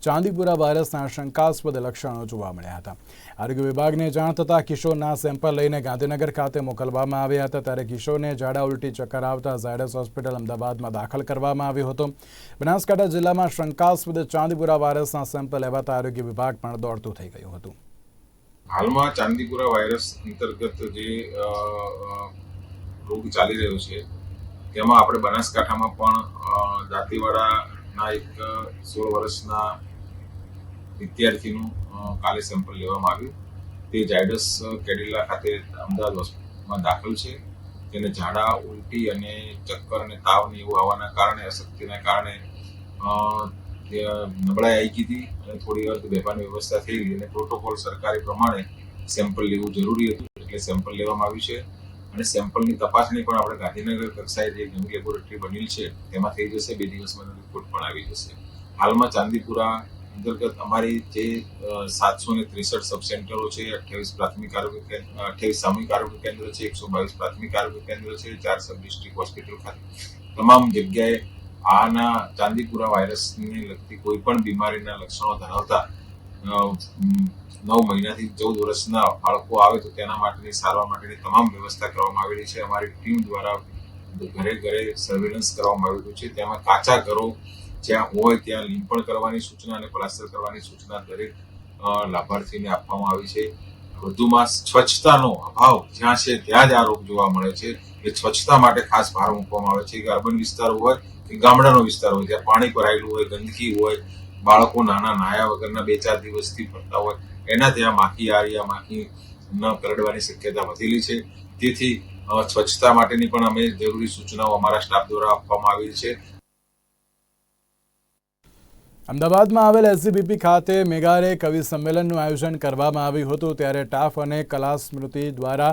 ચાંદીપુરા વાયરસના શંકાસ્પદ લક્ષણો જોવા મળ્યા હતા. આરોગ્ય વિભાગને જાણ થતાં કિશોરના સેમ્પલ લઈને ગાંધીનગર ખાતે મોકલવામાં આવ્યા હતા. ત્યારે કિશોરને ઝાડા ઉલટી ચક્કર આવતા ઝાયડસ હોસ્પિટલ અમદાવાદમાં દાખલ કરવામાં આવ્યો હતો. બનાસકાંઠા જિલ્લામાં શંકાસ્પદ ચાંદીપુરા વાયરસના સેમ્પલ લેવાતા આરોગ્ય વિભાગ પણ દોડતું થઈ ગયું હતું. હાલમાં ચાંદીપુરા વાયરસ અંતર્ગત જે રોગ ચાલી રહ્યો છે તેમાં આપણે બનાસકાંઠામાં પણ અ, દાંતીવાડાના એક સોળ વર્ષના વિદ્યાર્થીનું કાલે સેમ્પલ લેવામાં આવ્યું. તે જાયડસ કેડિલા ખાતે અમદાવાદ હોસ્પિટલમાં દાખલ છે. તેને ઝાડા, ઉલટી અને ચક્કર અને તાવ ને એવું આવવાના કારણે, અશક્તિના કારણે નબળાઈ આવી ગઈ અને થોડી વાર બેભાન વ્યવસ્થા થઈ ગઈ. અને પ્રોટોકોલ સરકારી પ્રમાણે સેમ્પલ લેવું જરૂરી હતું. એટલે સેમ્પલ લેવામાં આવ્યું છે. અને સેમ્પલની તપાસણી પણ આપણે ગાંધીનગર કક્ષાએ જે નવી લેબોરેટરી બની છે, તેમાં થઈ જશે, બે દિવસમાં રિપોર્ટ પણ આવી જશે. હાલમાં ચાંદીપુરા અંતર્ગત અમારી જે સાતસો ને ત્રેસઠ સબ સેન્ટરો છે, અઠ્યાવીસ પ્રાથમિક આરોગ્ય કેન્દ્ર અઠ્યાવીસ સામૂહિક આરોગ્ય કેન્દ્ર છે, એકસો બાવીસ પ્રાથમિક આરોગ્ય કેન્દ્ર છે, ચાર સબ ડિસ્ટ્રિક્ટ હોસ્પિટલ ખાતે. તમામ જગ્યાએ આના ચાંદીપુરા વાયરસને લગતી કોઈ પણ બીમારીના લક્ષણો ધરાવતા નવ મહિનાથી ચૌદ વર્ષના બાળકો આવે તો તેના માટેની, સારવાર માટેની તમામ વ્યવસ્થા કરવામાં આવેલી છે. અમારી ટીમ દ્વારા ઘરે ઘરે સર્વેલન્સ કરવામાં આવેલું છે. તેમાં કાચા ઘરો જ્યાં હોય ત્યાં લીંપણ કરવાની સૂચના અને પ્લાસ્ટર કરવાની સૂચના દરેક લાભાર્થીને આપવામાં આવી છે. વધુમાં સ્વચ્છતાનો અભાવ જ્યાં છે ત્યાં જ આ રોગ જોવા મળે છે. એ સ્વચ્છતા માટે ખાસ ભાર મૂકવામાં આવે છે. કે અર્બન વિસ્તાર હોય કે ગામડાનો વિસ્તાર હોય, જ્યાં પાણી ભરાયેલું હોય, ગંદકી હોય બાળકો નાના નાયા વગરના બે ચાર દિવસથી ફરતા હોય, એનાથી આ માખી આરિયા માખી ન કરડવાની શક્યતા વધેલી છે. તેથી સ્વચ્છતા માટેની પણ અમે જરૂરી સૂચનાઓ અમારા સ્ટાફ દ્વારા આપવામાં આવી છે. અમદાવાદમાં આવેલ એસજીબીપી ખાતે મેગારે કવિ સંમેલનનું આયોજન કરવામાં આવ્યું હતું. ત્યારે ટાફ અને કલા સ્મૃતિ દ્વારા